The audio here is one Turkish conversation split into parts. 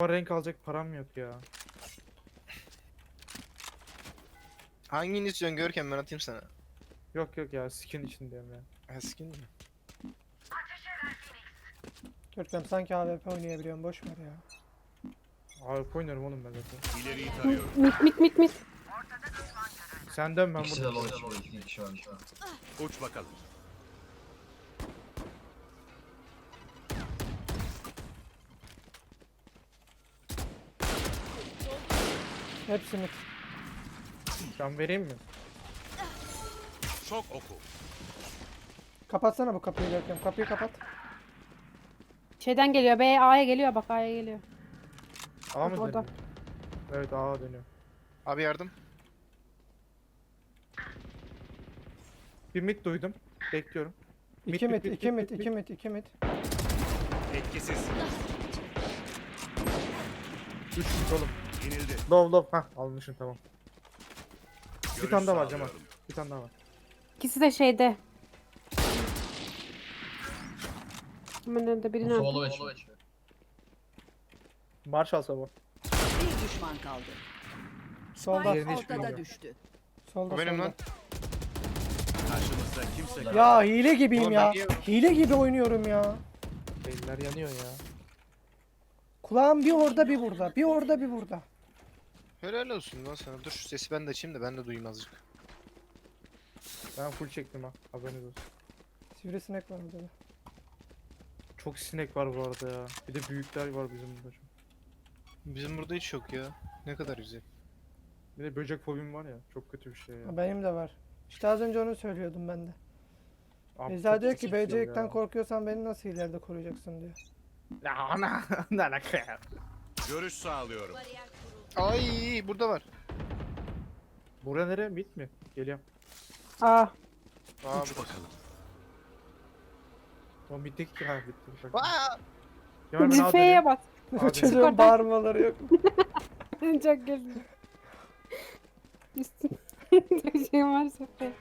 Ama renk alacak param yok ya. Hangini istiyorsun Görkem ben atayım sana. Yok yok ya skin için diyorum ya. Ha skin mi? Görkem sanki AWP oynayabiliyorum boş ver ya. AWP oynuyorum oğlum ben zaten. İleriyi tarıyorum. Mit mit mit mit. Sen dön ben İkisi de burada. low, iki kişi var şu an. Uç bakalım. Hepsi mit. Can vereyim mi? Şok oku. Kapatsana bu kapıyı Görkem. Kapıyı kapat. Şeyden geliyor. B A'ya geliyor bak A'ya geliyor. A mı Orada. dönüyor? Evet A dönüyor. Abi yardım. Bir mid duydum. Bekliyorum. Mid, 2 mid, mit, mid, 2 mid, mit, mid, 2 mit, 2 mit. Etkisiz. 3 mid oğlum. Yenildi. Low low. Hah almışım tamam. Görüş tane daha var Cemal. sağlıyorum. Bir tane daha var. İkisi de şeyde. Hemen önünde birini aldım. Solo ve. Marshall sabah. Bir düşman kaldı. Solda, Yerini hiç Ortada bilmiyorum. düştü. solda, benim solda. lan. Karşımızda kimse yok. Ya hile gibiyim Oğlum ya. ben niye- Hile gibi oynuyorum ya. Eller yanıyor ya. Kulağım bir orada bir burada. Bir orada bir burada. Helal olsun lan sana. Dur şu sesi ben de açayım da ben de duyayım azıcık. Ben full çektim ha. Haberiniz olsun. Sivrisinek var burada. da. Çok sinek var bu arada ya. Bir de büyükler var bizim burada. çok. Bizim burada hiç yok ya. Ne kadar güzel. Bir de böcek fobim var ya. Çok kötü bir şey ya. Ha, Benim de var. İşte az önce onu söylüyordum ben de. Abi Beyza diyor ki böcekten korkuyorsan beni nasıl ileride koruyacaksın diyor. Ya ana. Ne alaka ya? Görüş sağlıyorum. Ay burada var. Buraya nereye? Mid mi? Geliyorum. A. Aa, Uç bakalım. O middeki ha bitti. Aa! Kemal ben A dönüyorum. Abi. Çocuğun bağırmaları yok. Çok güzel. Üstün. şey varsa F.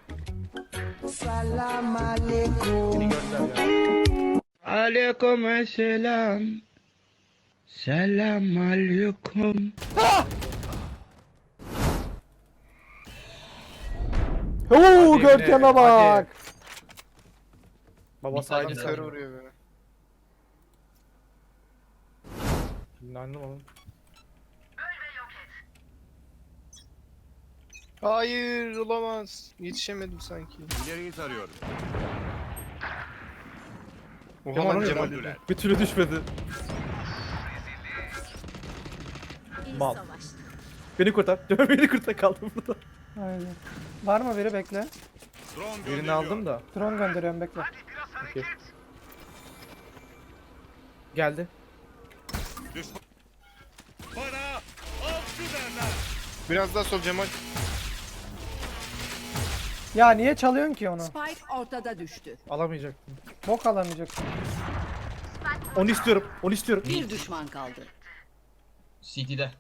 Beni gönder ya. Aleyküm selam. Selam aleyküm. Oo Görkem'e bak. Baba Kör sen. vuruyor beni. İnandım oğlum. Hayır olamaz. Yetişemedim sanki. İleriyi tarıyorum. Oha Kemal lan Cemal. Bir türlü düşmedi. Mal. Beni kurtar. Beni kurtar kaldım burada. Aynen. Var mı biri bekle. Drone Birini aldım da. Drone gönderiyorum bekle. Okey. Geldi. Düşman. Bana avcı derler. Biraz daha sol Cemal. Ya niye çalıyorsun ki onu? Spike ortada düştü. Alamayacaktım. Bok alamayacaksın. Onu istiyorum. Onu istiyorum. Bir düşman kaldı. CT'de.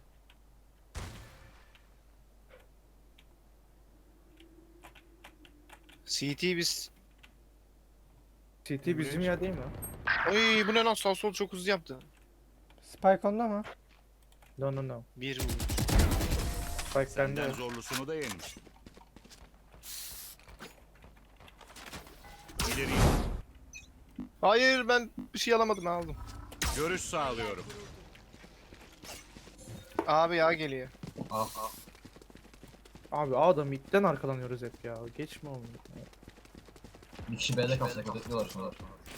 CT biz. CT bizim yer değil mi? Ay bu ne lan sağ sol çok hızlı yaptı. Spike onda mı? No no no. Bir vurmuş. Bak Senden sende. zorlusunu da yenmiş. İleri. Hayır ben bir şey alamadım aldım. Görüş sağlıyorum. Abi ya geliyor. Ah ah. Abi A'da midden arkalanıyoruz hep ya. Geçme oğlum. Bir kişi B'de kalsa bekliyorlar şu an.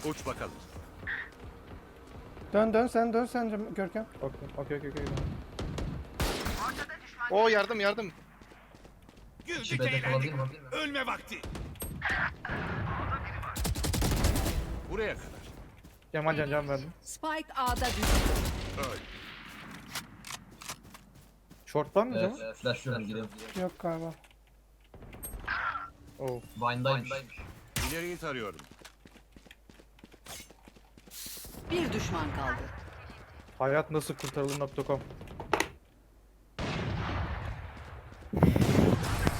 Uç bakalım. Dön dön sen dön sen Cem- Görkem. Okey okey okey. okey. Oo yardım yardım. Güldük eğlendik. mi? Ölme vakti. Buraya kadar. Cemal can can verdim. Spike A'da düştü. Öl. Short var mı Evet, e, flash yiyorum gidiyorum. Yok galiba. Oh. Vine'daymış. İleriyi tarıyorum. Bir düşman kaldı. Hayat nasıl kurtarılır.com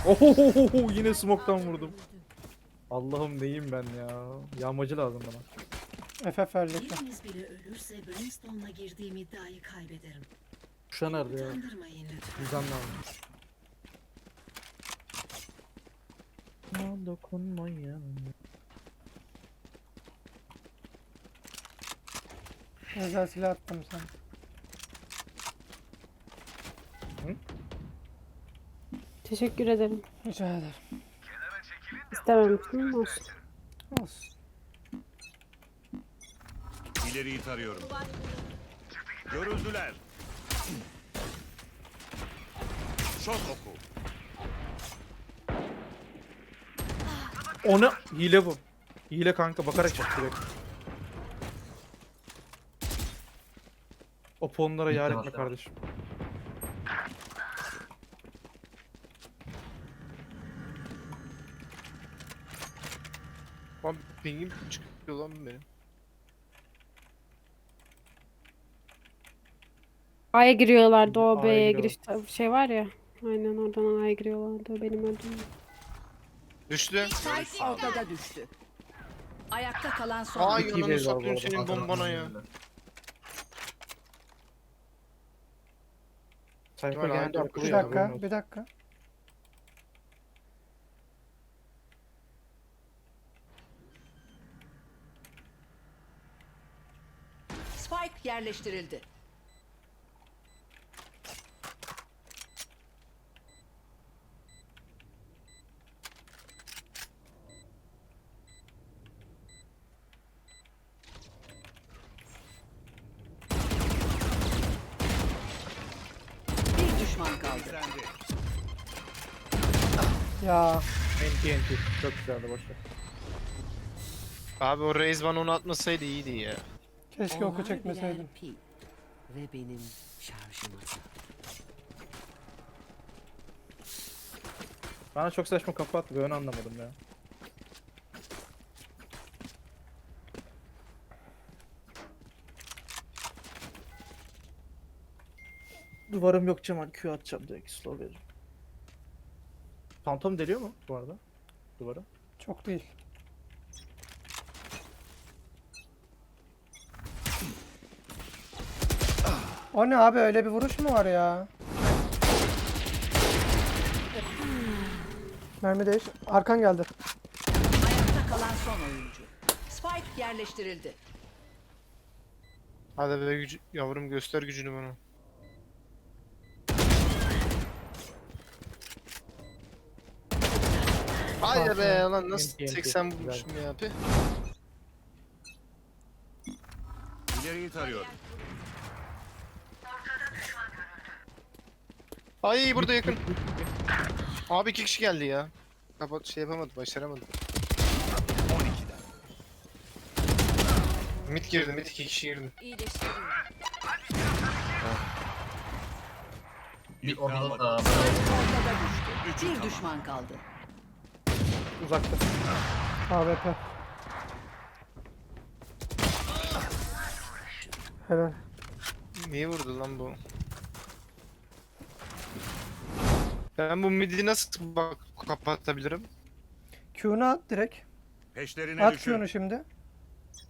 Ohohoho yine smoke'tan vurdum. Allah'ım neyim ben ya. Yağmacı lazım bana. FF verdik. Biriniz bile ölürse Brimstone'la girdiğim iddiayı kaybederim. Kuşa nerede ya? Utandırmayın lütfen. Almış. Aman dokunmayın. Özel silah attım sana. Teşekkür ederim. Rica ederim. İstememiştim ama olsun. Olsun. İleriyi tarıyorum. Görüldüler. Şok oku. O ne? Hile bu. Hile kanka bakarak çek direkt. O ponlara yar etme kardeşim. Lan pingim çıkıyor lan benim. A'ya giriyorlardı o A'ya B'ye giriş şey var ya. Aynen oradan A'ya giriyorlardı. Benim öldüğüm. Düştü. Spike ortada düştü. Ayakta kalan son Ay İki satayım arada. senin bombana ya. Sayfa Kemal, geldi aynı akıllı Bir dakika, bir dakika. Spike yerleştirildi. Bir düşman kaldı. Sende. Ya NT NT. Çok güzeldi boşver. Abi o Raze bana onu atmasaydı iyiydi ya. keşke oku çekmeseydim. Ve benim şarjım. Bana çok saçma kafa attı ben anlamadım ya. Duvarım yok Cemal Q atacağım direkt slow veririm. Phantom deliyor mu bu arada? Duvarı. Çok değil. O ne abi öyle bir vuruş mu var ya? Mermi değiş. Arkan geldi. Ayakta kalan son oyuncu. Spike yerleştirildi. Hadi be gücü, yavrum göster gücünü bana. Hadi be lan nasıl TNT, 80 güzel. bulmuşum ya. Tüh. İleriyi tarıyorum. Ay burada yakın. Abi iki kişi geldi ya. Kapat şey yapamadı, başaramadı. 12'den. Mid girdi, mid iki kişi girdi. O bir düştü. Üçü Bir düşman kaldı. Uzakta. AWP. Helal. Niye vurdu lan bu? Ben bu midi nasıl bak kapatabilirim? Q'nu at direkt. Peşlerine At düşün. Q'nu şimdi.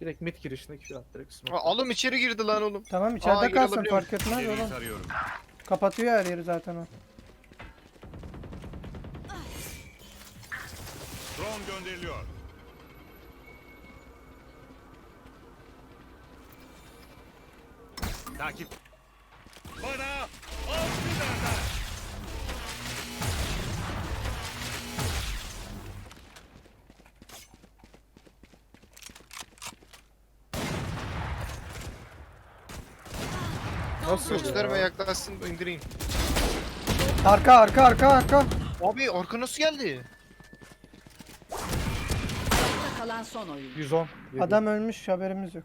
Direkt mid girişinde Q at direkt smoke. Aa, alım içeri girdi lan oğlum. Tamam içeride geri kalsın fark etmez İleriyi oğlum. tarıyorum. Kapatıyor her yeri zaten o. Drone gönderiliyor. Takip. Bana altı derler. Nasıl Gösterme ya? yaklaşsın indireyim. Arka arka arka arka. Abi arka nasıl geldi? Kalan son oyuncu. 110. yedi. Adam ölmüş haberimiz yok.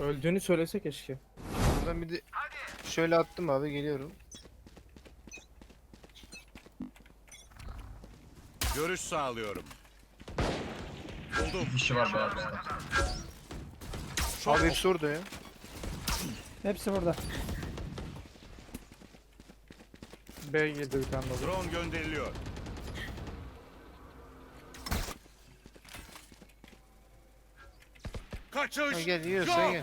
Öldüğünü söylese keşke. Buradan bir de şöyle attım abi geliyorum. Görüş sağlıyorum. Buldum. kişi var. Şok Abi hepsi orada ya. Hepsi burada. B yedi bir tane daha. Drone gönderiliyor. Kaçış. Gel yiyoruz gel.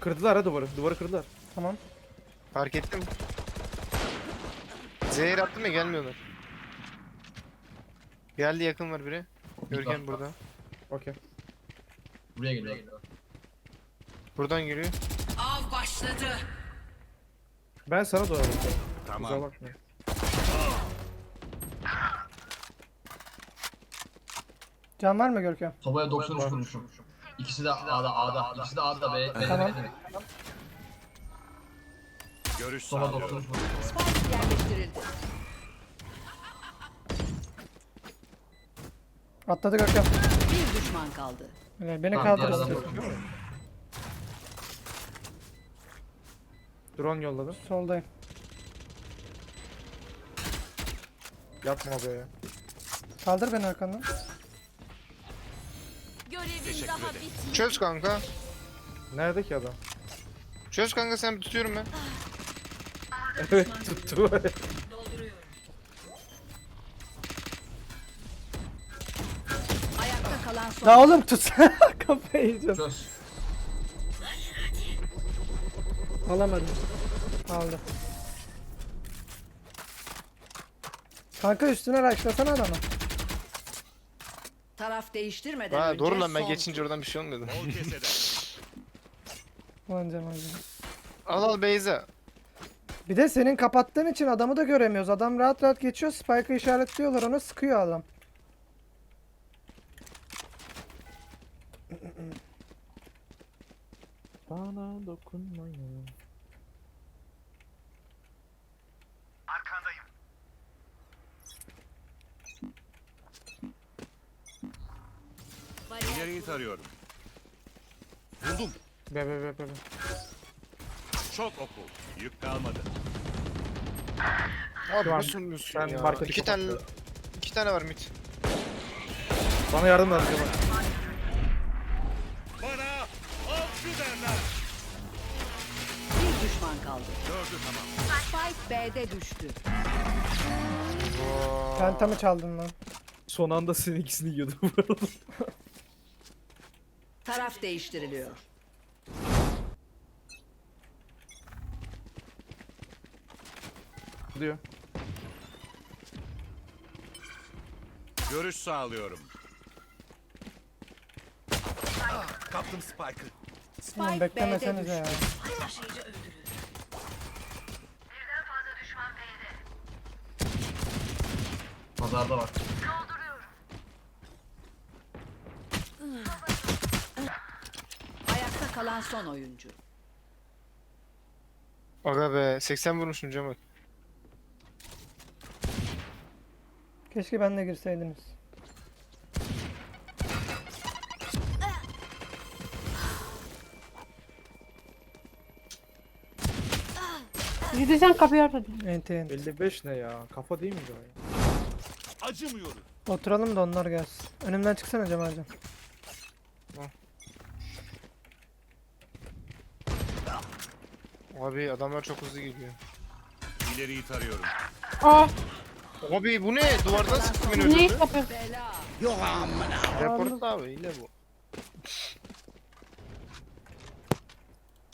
Kırdılar ha duvarı. Duvarı kırdılar. Tamam. Fark ettim. Zehir attım ya gelmiyorlar. Geldi yakın var biri. Görkem burada. Okey. Buraya geliyor. Buradan geliyor. Av başladı. Ben sana doğru bakıyorum. Kusura Tamam. bakma. Can var mı Görkem? Sobaya 93 vurmuşum. İkisi de A'da A'da. İkisi de A'da B. B Tamam. Görüş Soba sağlıyorum. 93 vurmuşum. Spike yerleştirildi. Atladı Görkem. Bir düşman kaldı. Beni Tamam, kaldır diğer adam istiyorsan. bakıyor. Drone yolladım. Soldayım. Yapma be. Kaldır beni arkandan. Görevin daha bitmedi. Çöz kanka. Nerede ki adam? Çöz kanka sen tutuyorum ben. Evet tuttu. Ayakta kalan son. La oğlum tut. Kafayı yiyeceğim. Çöz. Alamadım. Aldı. Kanka üstüne raşlasana adamı. Taraf değiştirmeden Ha önce doğru lan ben son geçince oradan bir şey olmuyordu. Bol keseden. Ya. al al Beyza. Bir de senin kapattığın için adamı da göremiyoruz. Adam rahat rahat geçiyor. Spike'ı işaretliyorlar ona sıkıyor adam. Bana dokunmayın. İleriyi tarıyorum. Buldum. Be be be be. be. Çok oku. Yük kalmadı. Abi Şu an nasıl ölmüyorsun ben ya? marketi İki tane iki tane var mit. Bana yardım lazım. Bana düşman kaldı. Gördü tamam. Spike B'de düştü. Pentamı çaldın lan. Son anda senin ikisini yiyordum bu arada. Taraf değiştiriliyor. diyor. Görüş sağlıyorum. Kaptım Spike'ı. Oğlum Spike B'de beklemesenize düştü. Ya. Pazarda var. Ayakta kalan son oyuncu. Aga be 80 vurmuşum Cemal. Keşke ben de girseydiniz. Gidiyorsan kapıyı. Enti enti. 55 ne ya? Kafa değil miydi o ya? Acımıyorum. Oturalım da onlar gelsin. Önümden çıksana Cemal'cim. Abi adamlar çok hızlı geliyor. İleriyi tarıyorum. Aa, Abi bu ne? Duvardan sıktı beni ne öldürdü. yapıyorsun? Bela. Report abi yine bu.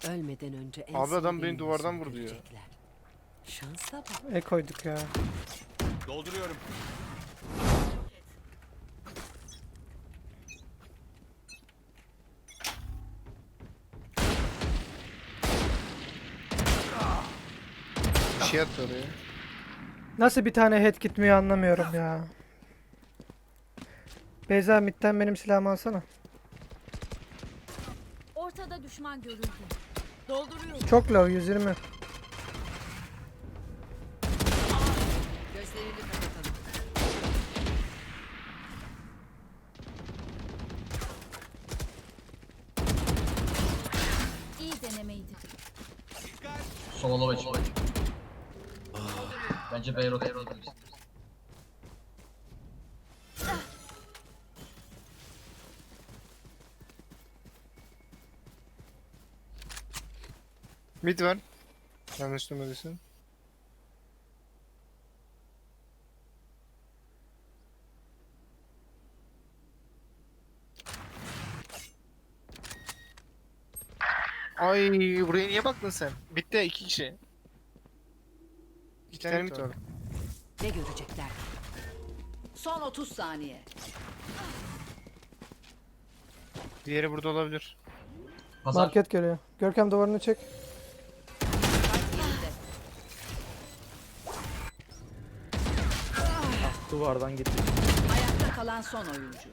Ölmeden önce en Abi adam beni sevdiğim duvardan yüzünü vurdu ya. görecekler. Şansa bak. E koyduk ya. Dolduruyorum. Şey oraya. Nasıl bir tane head gitmiyor anlamıyorum ya. Beyza midden benim silahımı alsana. Ortada düşman görüldü. Dolduruyorum. Çok low 120. ben roket oldum işte. Mid var. Yanlış duymadıysan. Ay buraya niye baktın sen? Bitti iki kişi. İki tane mit var. Ne görecekler? Son 30 saniye. Diğeri burada olabilir. Pazar. Market geliyor. Görkem duvarını çek. Yerinde. Duvardan gitti. Ayakta kalan son oyuncu.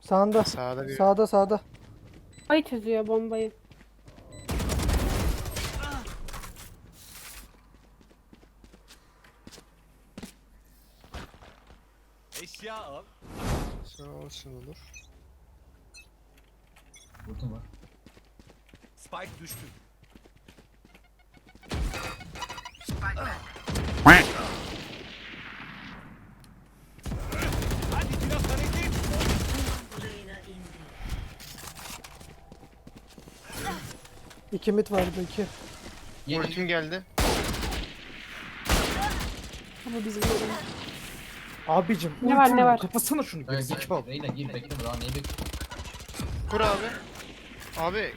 Sağında. Sağda bir. Sağda sağda. Ay çözüyor bombayı. Eşya al. Olsun olur. Vurdum var. Spike düştü. Hadi biraz hareket. İki mit vardı iki. Yeni. Ultim geldi. Bu bizim yerim. Abicim. Ne var, ne var? Kapatsana şunu. Evet, gerizekalı. gir. Reyna gir bekle daha neyi bekliyorsun? Kur abi. Abi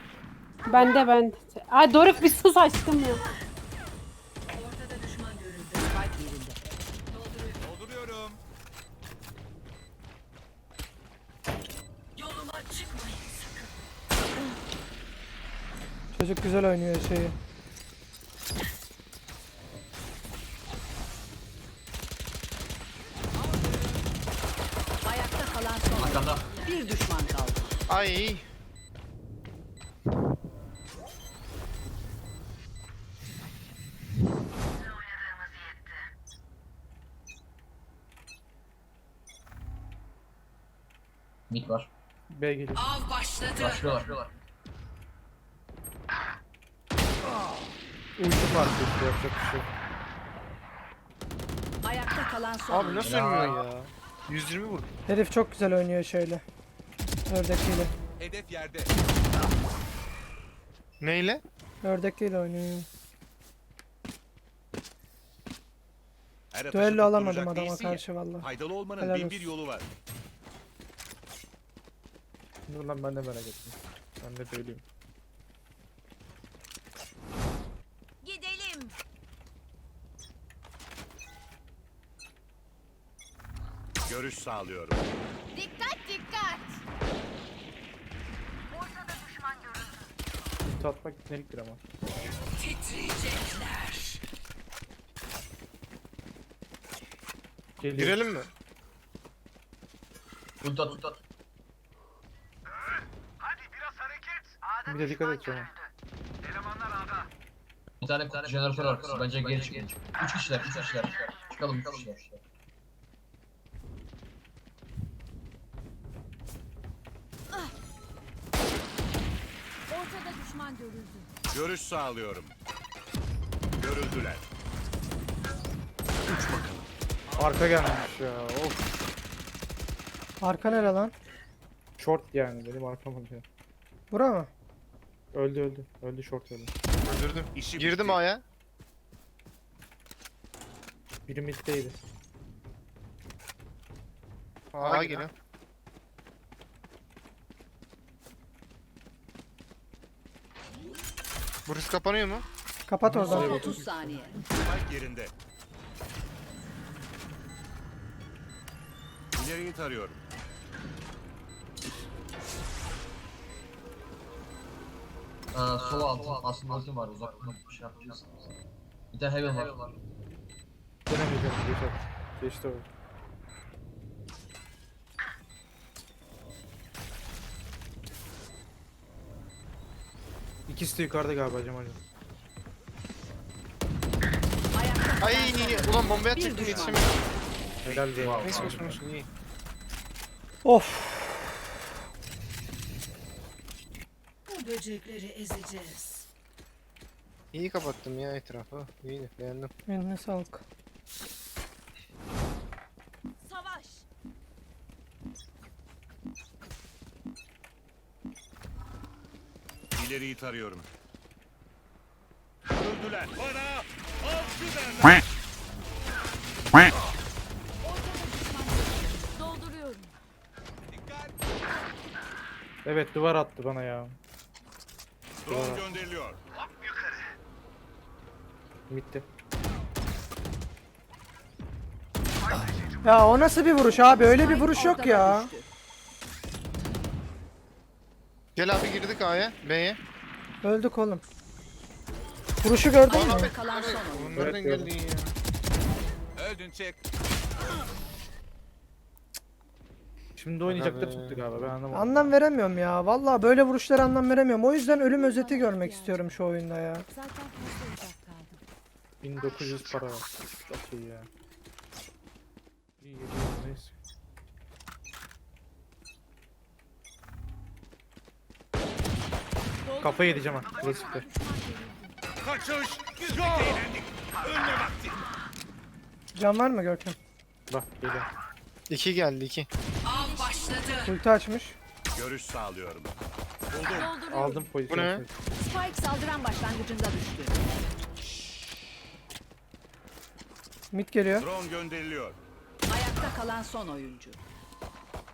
Bende ben. Ay Doruk bir sus aşkım ya. Ortada düşman görüldü. Spike yerinde. Dolduruyorum. Yoluma çıkmayın. Çocuk güzel oynuyor şeyi. Arkanda. Bir düşman kaldı. ay. Mid var. B geliyor. Av başladı. Başlıyorlar. Ulti fark etti yapacak bir şey. Ayakta kalan son Abi nasıl ölmüyor ya? 120 vurdu. Herif çok güzel oynuyor şeyle. Ördekliyle. Hedef yerde. Neyle? Ördekliyle oynuyor. Her Düello alamadım tutturacak adama değilsin ya. karşı valla. Faydalı olmanın Helal bin bir olsun. yolu var. Dur lan ben de merak ettim. Ben de böyleyim. Gidelim. Görüş sağlıyorum. Dikkat dikkat. Ulti atmak ipneliktir ama. Titriyecekler. Geliyor. Girelim mi? Ulti at ulti at. Bir de dikkat et canım. Bir tane jeneratör arkası. Bence geri çıkın. Üç kişiler. Üç kişiler. Çıkalım üç kişiler. Sağlıyorum. Görüldüler. Arka gelmiş ya. Of. Arka nere lan? Short yani benim arkam oluyor. Bura mı? Öldü öldü. Öldü short öldü. Öldürdüm. İşi Girdim bitti. A'ya. Biri middeydi. A'ya geliyor. Burası kapanıyor mu? Kapat Son oradan. 30 saniye. Spike yerinde. İleriyi tarıyorum. Aa, sol altı. Aslında ultim var. Uzaktan bir şey yapacağız. Bir tane heaven var. Dönemeyeceğim. Geçer. Geçti o. İkisi de yukarıda galiba Cemal Ay ulan bombaya düşman. yetişemedim. Helal değil. Neyse olsun olsun iyi. Of. Bu böcekleri ezeceğiz. İyi kapattım ya etrafı. İyi beğendim. Eline sağlık. Savaş. İleriyi tarıyorum. Görüldüler. Bana avcı derler. Dolduruyorum. Dikkat. Evet duvar attı bana ya. Drone gönderiliyor. Bitti. Ya o nasıl bir vuruş abi? Öyle bir vuruş yok ya. Gel abi girdik A'ya. B'ye. Öldük oğlum. Vuruşu gördün mü? Ayakta kalan son oyuncu. Oğlum nereden Evet, geldin ya? Öldün çek. Şimdi oynayacaklar be. tuttu galiba ben anlamadım. Anlam veremiyorum ya. Vallahi böyle vuruşlara anlam veremiyorum. O yüzden ölüm özeti görmek istiyorum şu oyunda ya. Zaten fazla uzak kaldım. 1900 para. Çok iyi ya. İyi geliyor neyse. Kafa yedeceğim ha. Klasikte. Kaçış. Eğlendik. Ölme vakti. Can var mı Görkem? Bak geliyor. İki geldi iki. Av başladı. Ulti açmış. Görüş sağlıyorum. Buldum. Aldım. Bu ne? Spike saldıran başlangıcında düştü. Mid geliyor. Drone gönderiliyor. Ayakta kalan son oyuncu.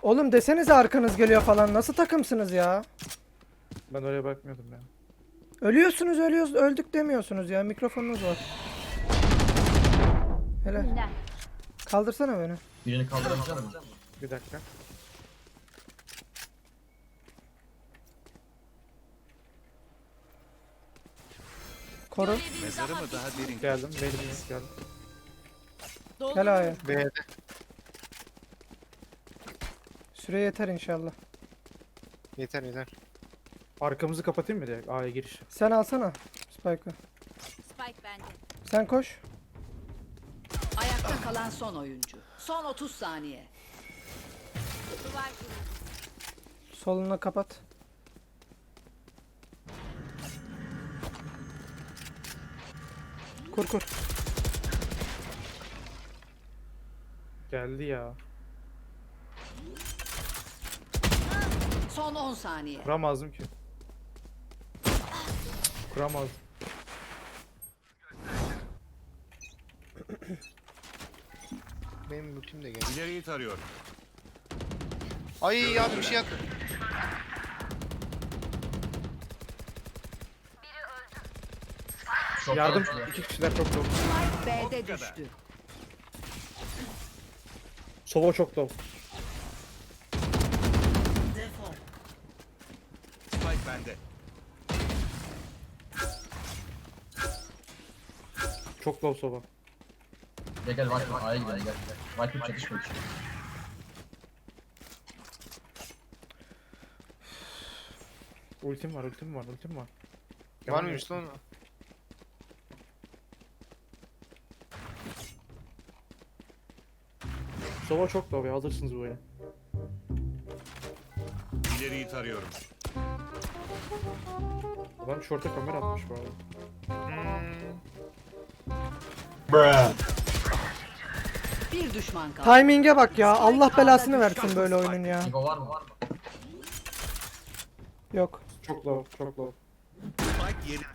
Oğlum desenize arkanız geliyor falan. Nasıl takımsınız ya? Ben oraya bakmıyordum ya. Ölüyorsunuz ölüyoruz öldük demiyorsunuz ya. Mikrofonunuz var. Helal. Kaldırsana beni. Birini kaldırabilecek misin? Bir dakika. Koru. Mezarı mı daha derin? Geldim. Benim geldim. Gel A'ya. B'de. Süre yeter inşallah. Yeter yeter. Arkamızı kapatayım mı direkt? A'ya giriş. Sen alsana Spike'ı. Spike bende. Sen koş. Ayakta kalan son oyuncu. Son 30 saniye. Soluna kapat. Kur kur. Geldi ya. Son 10 saniye. Kuramazdım ki. Kuramazdım. Benim ultim de geldi. İleriyi tarıyorum. Ay abi bir şey at. Çok Yardım. fazla. İki kişiler çok low. Spike B'de düştü. Sova çok low. Defol. Spike bende. Çok low Sova. Gel gel Viper A'ya gidelim gel. Viper çatışma için. Ultim var, ultim var, ultim var. Var Devam mıymış et. lan? o? Sova çok low ya, alırsınız bu oyunu. İleriyi tarıyorum. Adam short'a kamera atmış bu arada. Hmm. Bir düşman kaldı. Timing'e bak ya. Allah belasını versin böyle oyunun ya. Var mı? Var mı? Yok. Çok low, çok low. Spike yerinde.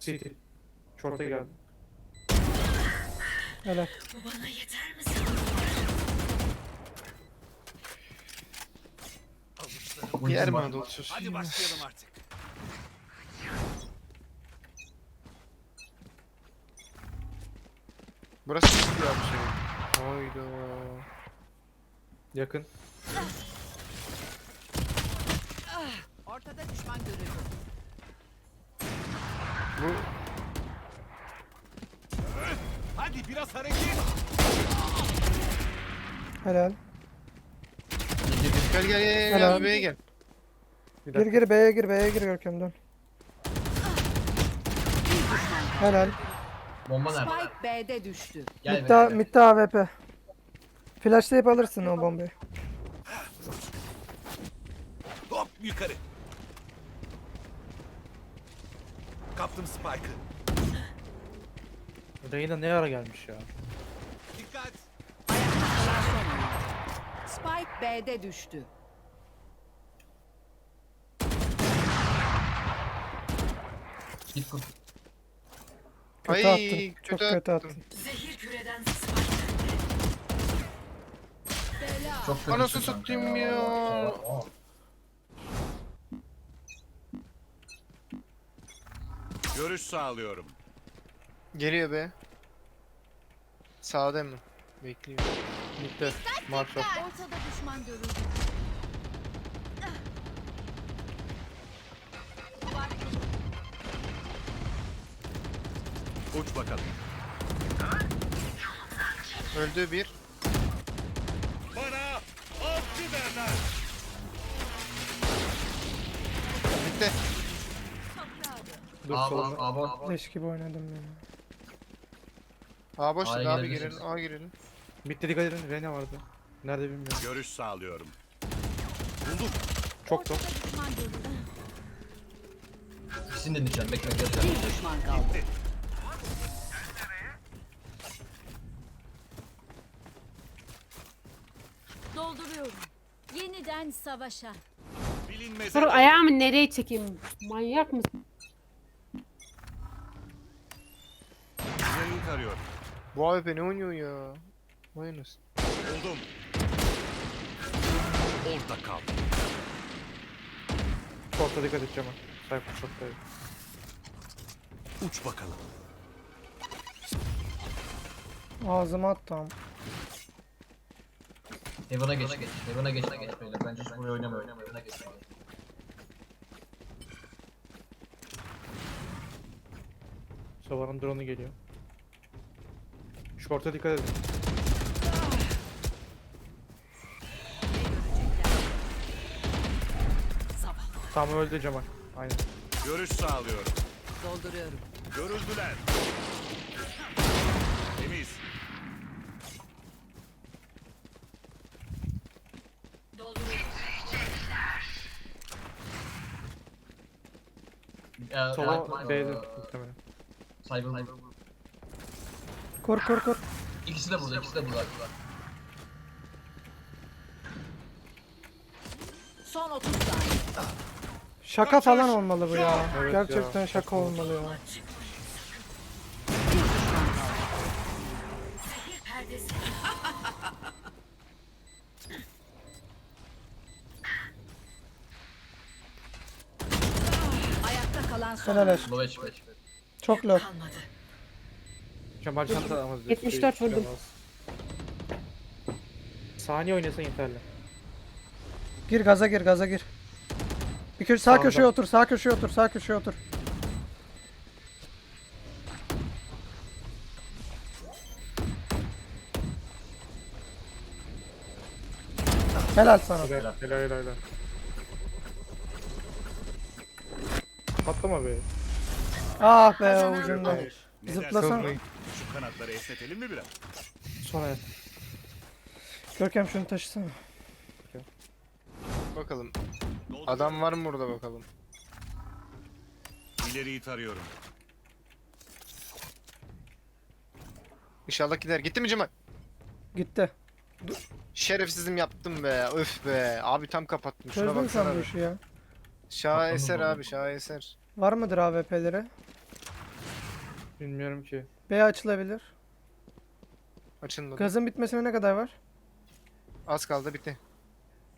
City. Short'a geldi. Helal. Bu bana yeter mi mi var. adı olsun? Hadi başlayalım artık. Burası çok güzel bir şey. Hayda. Yakın. Ortada düşman görüldü. Bu Hadi biraz hareket. Helal. Gel gel gel gel Helal. gel B'ye gel. Bir Gir dakika. gir B'ye gir B'ye gir Görkem dön. Helal. Bomba nerede? Spike B'de düştü. Gel Mid'de, be. mid'de AWP. Flashlayıp alırsın o bombayı. Hop yukarı. Kaptım Spike'ı. Reyna ne ara gelmiş ya? Spike B'de düştü. Git kur. Kötü Ay, attın. Çok kötü kötü attın. Zehir küreden spike. Çok kötü. Anasını satayım ya. Görüş sağlıyorum. Geliyor be. Sağda mı? Bekliyor. Mitte. Marshall. Ortada düşman görüldü. Uç bakalım. Öldü bir. Bana avcı derler. Bitti. Dur Abi solda. abi abi. Leş gibi oynadım ya. A boş A'ya abi girebilirsiniz. girelim. A girelim. Mitte dikkat edin. Rene vardı. Nerede bilmiyorum. Görüş sağlıyorum. Buldum. Çok da. İkisini deneyeceğim. Bekle bekle. Bir düşman kaldı. Dolduruyorum. Yeniden savaşa. Bilinmez. Dur ayağımı nereye çekeyim? Manyak mısın? Yayın tarıyorum. Bu AWP ne oynuyor ya? Anasını. Buldum. Orada kal. Short'a dikkat edeceğim ben. Cypher short'tayım. Uç bakalım. Ağzıma attım. Heaven'a geç. Heaven'a geç. Heaven'a geç beyler. Bence hiç buraya oynamayın. Heaven'a geç. Sova'nın drone'u geliyor. Short'a dikkat edin. Tam öldü Cemal. Aynen. Görüş sağlıyorum. Dolduruyorum. Görüldüler. Temiz. Ee, Lightmine, B'de muhtemelen. Cyber. Kur kur kur. İkisi de burada. ikisi de burada. Son 30 saniye. Şaka falan olmalı bu ya. Evet Gerçekten ya. şaka olmalı ya. Ayakta kalan son. Helal olsun. Low HP. Çok low. Cemal sen de ama 74 vurdum. Saniye oynasan yeterli. Gir gaza gir gaza gir. Bir köşe sağ Sağda. köşeye otur, sağ köşeye otur, sağ köşeye otur. Helal sana. Helal helal helal. helal. Patlama be. Ah be ucunda. Zıplasana. Şu kanatları esnetelim mi biraz? Sonra yat. Görkem şunu taşısana. Bakalım. Adam var mı burada bakalım. İleriyi tarıyorum. İnşallah gider. Gitti mi Cemal? Gitti. Şerefsizim yaptım be. Öf be. Abi tam kapattım. Şuna Çözdün sen baksana. bu be. işi ya. Şaheser abi şaheser. Var mıdır AWP'leri? Bilmiyorum ki. B açılabilir. Açılmadı. Gazın bitmesine ne kadar var? Az kaldı bitti.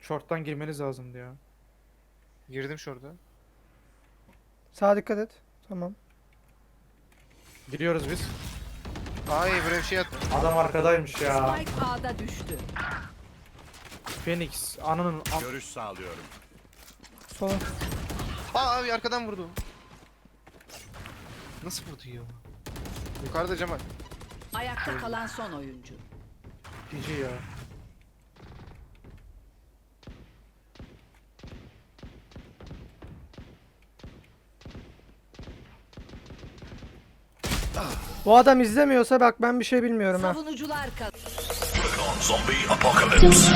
Short'tan girmeniz lazımdı ya. Girdim şurada. Sağa dikkat et. Tamam. Giriyoruz biz. Ay buraya bir şey at. Adam arkadaymış ya. Spike A'da düştü. Phoenix ananın an- Görüş sağlıyorum. Solun. Aa abi arkadan vurdu. Nasıl vurdu ya? Yukarıda Cemal. Ayakta kalan son oyuncu. GG ya. Bu adam izlemiyorsa bak ben bir şey bilmiyorum ha. Savunucular apocalypse.